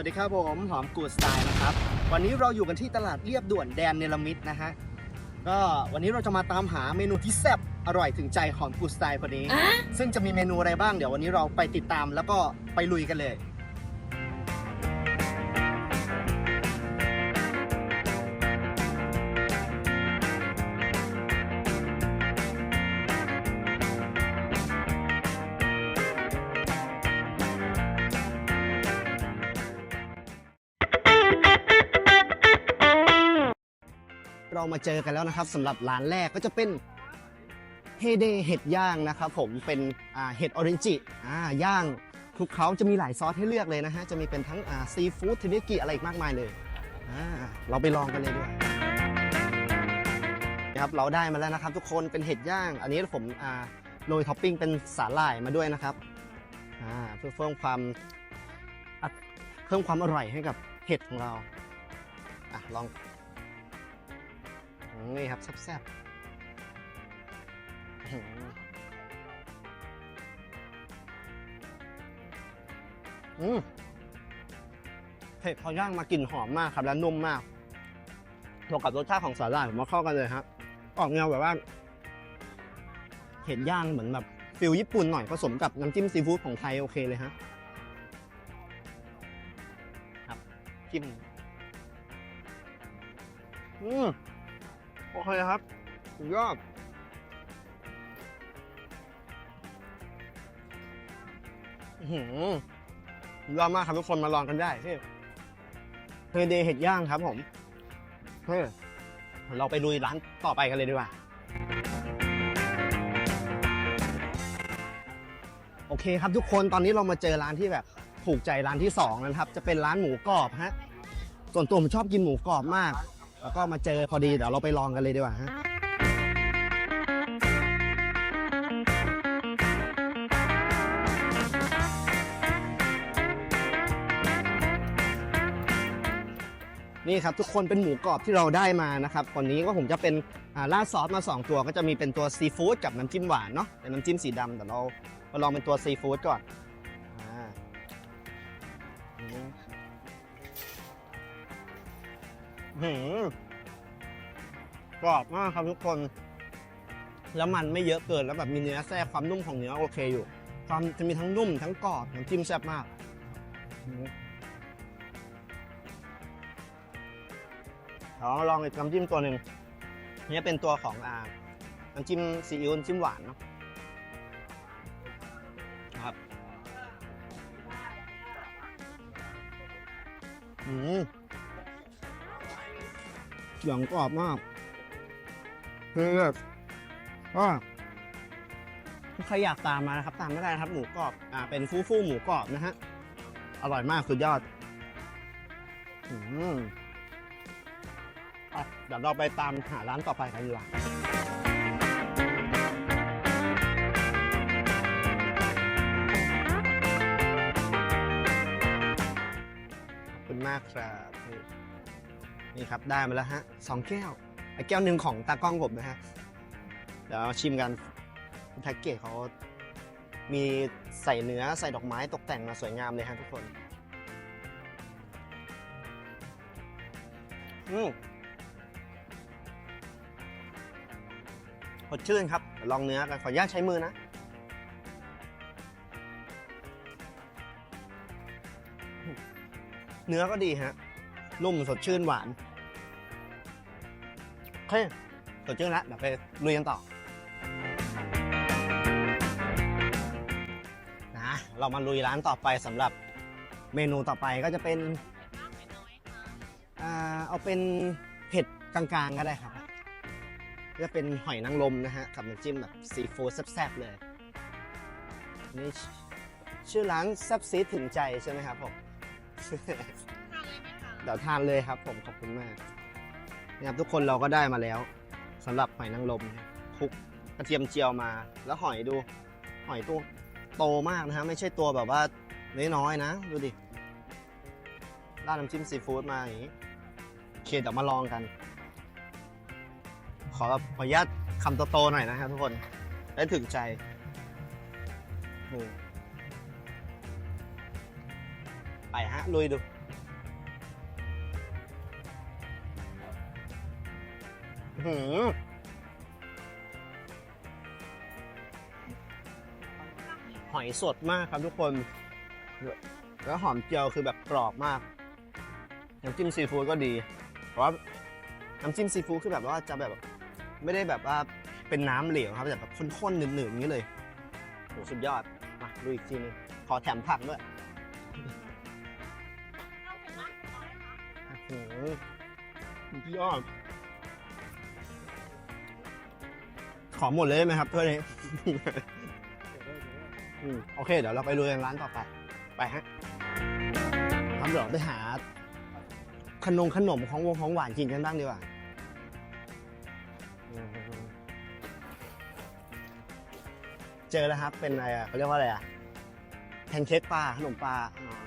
สวัสดีครับผมหอมกูดสไตล์นะครับ วันนี้เราอยู่กันที่ตลาดเรียบด่วนแดนเนลมิดนะฮะก็วันนี้เราจะมาตามหาเมนูที่แซ่บอร่อยถึงใจหอมกูดสไตล์คนนี้ ซึ่งจะมีเมนูอะไรบ้างเดี๋ยววันนี้เราไปติดตามแล้วก็ไปลุยกันเลย เรามาเจอกันแล้วนะครับสำหรับร้านแรกก็จะเป็นเฮเดเห็ดย่างนะครับผมเป็นอ่าเห็ดออเรนจิอ่าย่างคลุกเคล้าจะมีหลายซอสให้เลือกเลยนะฮะจะมีเป็นทั้งอ่าซีฟู้ดเทริยากิอะไรอีกมากมายเลยอ่าเราไปลองกันเลยดีกว่านะครับเราได้มาแล้วนะครับ ทุกคนเป็นเห็ดย่าง อันนี้ผมอ่าโรยท็อปปิ้งเป็นสาหร่ายมาด้วยนะครับอ่าเพื่อเพิ่มความเพิ่มความอร่อยให้กับเห็ดของเราอะลอง นี่ครับแซ่บๆอื้อหืออืมเผ็ดพอย่างมากลิ่นหอมมากครับและนุ่มมากบวกกับรสชาติของสาหร่ายผมว่าเข้ากันเลยครับออกแนวแบบว่าเห็ดย่างเหมือนแบบฟิลญี่ปุ่นหน่อยผสมกับน้ำจิ้มซีฟู้ดของไทยโอเคเลยฮะครับจิ้มอืม โอเคครับสุดยอดอื้อหือยอดมากครับทุกคนมาลองกันได้ที่เฮเดเห็ดย่างครับผมเฮ้เราไปลุยร้านต่อไปกันเลยดีกว่า โอเคครับทุกคนตอนนี้เรามาเจอร้านที่แบบถูกใจร้านที่สองแล้วนะครับ จะเป็นร้านหมูกรอบฮะส่วนตัวผมชอบกินหมูกรอบมาก แล้วก็มาเจอพอดีเดี๋ยวเราไปลองกันเลยดีกว่าฮะนี่ครับทุกคนเป็นหมูกรอบที่เราได้มานะครับตอนนี้ก็ผมจะเป็นอ่าราดซอสมา 2 ตัวก็จะมีเป็นตัวซีฟู้ดกับน้ำจิ้มหวานเนาะเป็นน้ำจิ้มสีดำแต่เรามาลองเป็นตัวซีฟู้ดก่อน หืมกรอบมากครับทุกคน แล้วมันไม่เยอะเกินแล้วแบบมีเนื้อแทรกความนุ่มของเนื้อโอเคอยู่ ความจะมีทั้งนุ่มทั้งกรอบน้ำจิ้มแซ่บมากอืมเราลองอีกน้ำจิ้มตัวหนึ่งนี่เป็นตัวของอ่าน้ำจิ้มซีอิ๊วน้ำจิ้มหวานเนาะนะครับ อืม เหลืองกรอบมากคือแบบก็ถ้าใครอยากตามมานะครับ ตามไม่ได้นะครับหมูกรอบอ่าเป็นฟูฟูหมูกรอบนะฮะอร่อยมากสุดยอดอืมอะเดี๋ยวเราไปตามหาร้านต่อไปกันดีกว่าขอบคุณมากครับ นี่ครับได้มาแล้วฮะสองแก้วไอ้แก้วหนึ่งของตากล้องผมนะฮะเดี๋ยวชิมกันแพ็กเกจเขามีใส่เนื้อใส่ดอกไม้ตกแต่งมาสวยงามเลยฮะทุกคนอืมสดชื่นครับลองเนื้อกันขออนุญาตใช้มือนะเนื้อก็ดีฮะ นุ่มสดชื่นหวานโอเคสดชื่นแล้วเดี๋ยวไปลุยกันต่อนะเรามาลุยร้านต่อไปสำหรับเมนูต่อไปก็จะเป็นอ่าเอาเป็นเผ็ดกลางๆก็ได้ครับจะเป็นหอยนางรมนะฮะกับน้ำจิ้มแบบซีฟู้ดแซ่บๆเลยนี่ชื่อร้านแซ่บซีถึงใจใช่ไหมครับผม เดี๋ยวทานเลยครับ ผมขอบคุณมากนี่ครับทุกคนเราก็ได้มาแล้วสำหรับหอยนางรมคลุกกระเทียมเจียวมา แล้วหอยดู หอยตัวโตมากนะฮะไม่ใช่ตัวแบบว่าน้อยๆนะ ดูดิราดน้ำจิ้มซีฟู้ดมาอย่างนี้โอเคเดี๋ยวมาลองกัน ขอแบบขออนุญาตคำโตๆหน่อยนะครับทุกคนได้ถึงใจไปฮะลุยดู หือหอยสดมากครับทุกคน แล้วหอมเจียวคือแบบกรอบมาก น้ำจิ้มซีฟู้ดก็ดี เพราะว่าน้ำจิ้มซีฟู้ดคือแบบว่าจะแบบ ไม่ได้แบบว่าเป็นน้ำเหลวครับแต่แบบข้นๆหนืดๆอย่างนี้เลยโหสุดยอด มาดูอีกทีนึงขอแถมผักด้วยโอ้โหสุดยอด ขอหมดเลยไหมครับเพื่อนนี้ อืมโอเคเดี๋ยวเราไปลุยกันร้านต่อไป ไปฮะครับเดี๋ยวไปหา ขนมขนมของวงของหวานกินกันบ้างดีกว่าอืมเจอแล้วครับ เป็นอะไรอะเขาเรียกว่าอะไรอะแพนเค้กปลาขนมปลาอ๋อ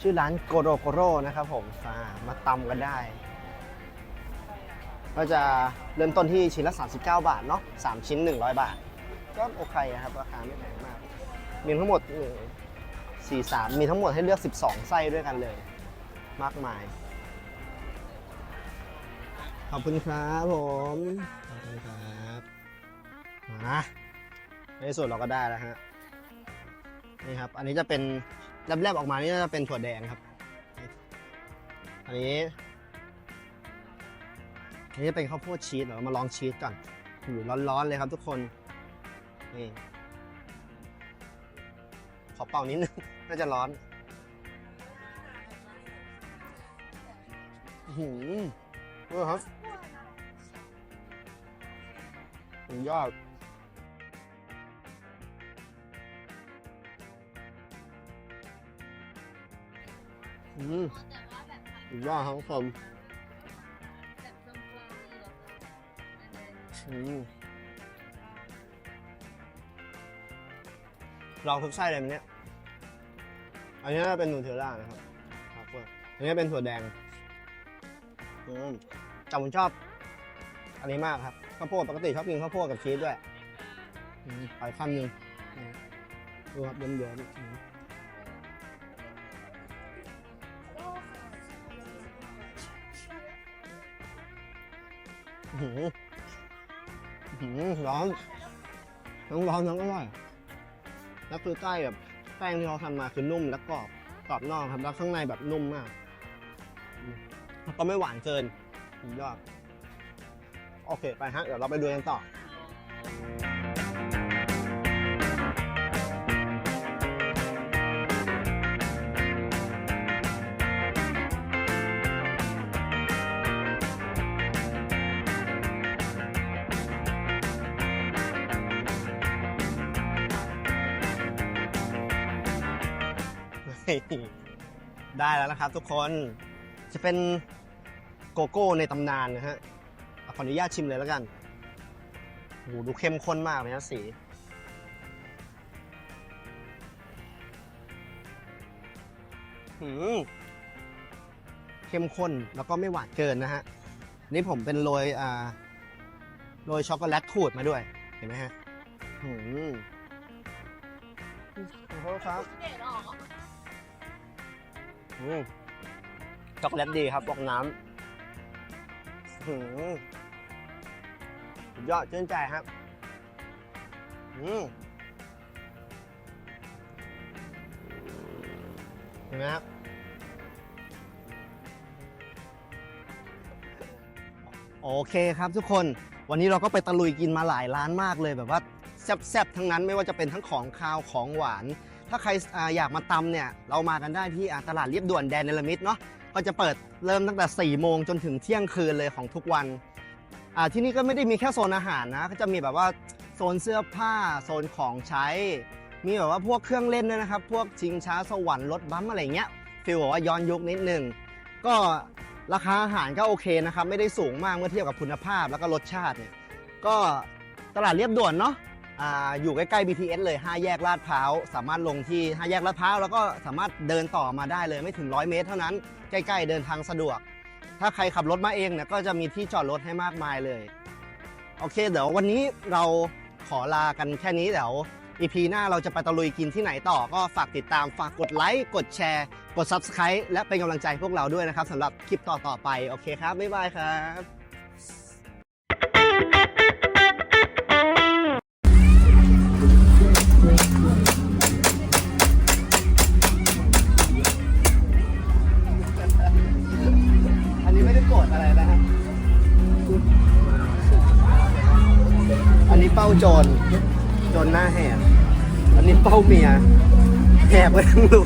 ชื่อร้านโกโรโกโร่นะครับผมามาตำกันได้ ก็จะเริ่มต้นที่ชิ้นละ 39 บาทเนาะ3ชิ้น 100 บาท ก็โอเคนะครับ ราคาไม่แพงมาก มีทั้งหมด 4 3 มีทั้งหมดให้เลือก 12 ไส้ด้วยกันเลย มากมาย ขอบคุณครับผม ขอบคุณครับมาในที่สุดเราก็ได้แล้วฮะนี่ครับ อันนี้จะเป็น แลบๆออกมานี่จะเป็นถั่วแดงครับ อันนี้อันนี้เป็นข้าวโพดชีสเดี๋ยวเรามาลองชีสก่อนอยู่ร้อนๆเลยครับทุกคน นี่ ขอเป่านิดนึง น่าจะร้อนอื้อหืมเออครับสุดยอด อืมสุดยอดครับทุกคนอืมลองทุกไส้เลยมันเนี้ยอันนี้น่าจะเป็นนูเทลล่านะครับครับเพื่อนอันนี้เป็นถั่วแดงอืมแต่ผมชอบ อันนี้มากครับข้าวโพดปกติชอบกินข้าวโพดกับชีสด้วยอืมไปคำหนึ่งอืมดูครับเยิ้มๆ หืออื้อหือร้อนทั้งร้อนทั้งอร่อยแล้วคือใต้แบบแป้งที่เขาทำมาคือนุ่มและกรอบกรอบนอกครับแล้วข้างในแบบนุ่มมากแล้วก็ไม่หวานเกินยอดโอเค ไปฮะ เดี๋ยวเราไปดูกันต่อ ได้แล้วนะครับทุกคนจะเป็นโกโก้ในตำนานนะฮะขออนุญาตชิมเลยแล้วกันโหดูเข้มข้นมากเลยนะสีหืมเข้มข้นแล้วก็ไม่หวานเกินนะฮะนี่ผมเป็นโรยอ่าโรยช็อกโกแลตขูดมาด้วย เห็นไหมฮะหืมขอโทษครับ ช็อกโกแลตดีครับบอกน้ำหืมสุดยอดชื่นใจครับอืมเห็นไหมครับโอเคครับทุกคนวันนี้เราก็ไปตะลุยกินมาหลายร้านมากเลยแบบว่าแซ่บๆทั้งนั้นไม่ว่าจะเป็นทั้งของคาวของหวาน ถ้าใครออยากมาตำเนี่ยเรามากันได้ที่ตลาดเรียบด่วนแดนเนลมิดเนาะก็จะเปิดเริ่มตั้งแต่4ี่โมงจนถึงเที่ยงคืนเลยของทุกวันที่นี่ก็ไม่ได้มีแค่โซนอาหารนะก็จะมีแบบว่าโซนเสื้อผ้าโซนของใช้ มีแบบว่าพวกเครื่องเล่นด้วยนะครับ พวกชิงช้าสวรรค์รถบัมอะไรเงี้ยฟีลแบบว่าย้อนยุคนิดนึงก็ราคาอาหารก็โอเคนะครับ ไม่ได้สูงมากเมื่อเทียบกับคุณภาพแล้วก็รสชาติเนี่ยก็ตลาดเรียบด่วนเนาะ อยู่ใกล้ๆ BTS เลย 5 แยกลาดพร้าว สามารถลงที่ 5 แยกลาดพร้าว แล้วก็สามารถเดินต่อมาได้เลยไม่ถึง 100 เมตร เท่านั้น ใกล้ๆ เดินทางสะดวก ถ้าใครขับรถมาเองเนี่ยก็จะมีที่จอดรถให้มากมายเลย โอเค เดี๋ยววันนี้เราขอลากันแค่นี้เดี๋ยว EP หน้าเราจะไปตะลุยกินที่ไหนต่อก็ฝากติดตามฝากกดไลค์ กดแชร์ กด Subscribe และเป็นกำลังใจพวกเราด้วยนะครับสำหรับคลิปต่อๆไป โอเคครับ บ๊ายบายครับ เมียแหบไปทั้งรู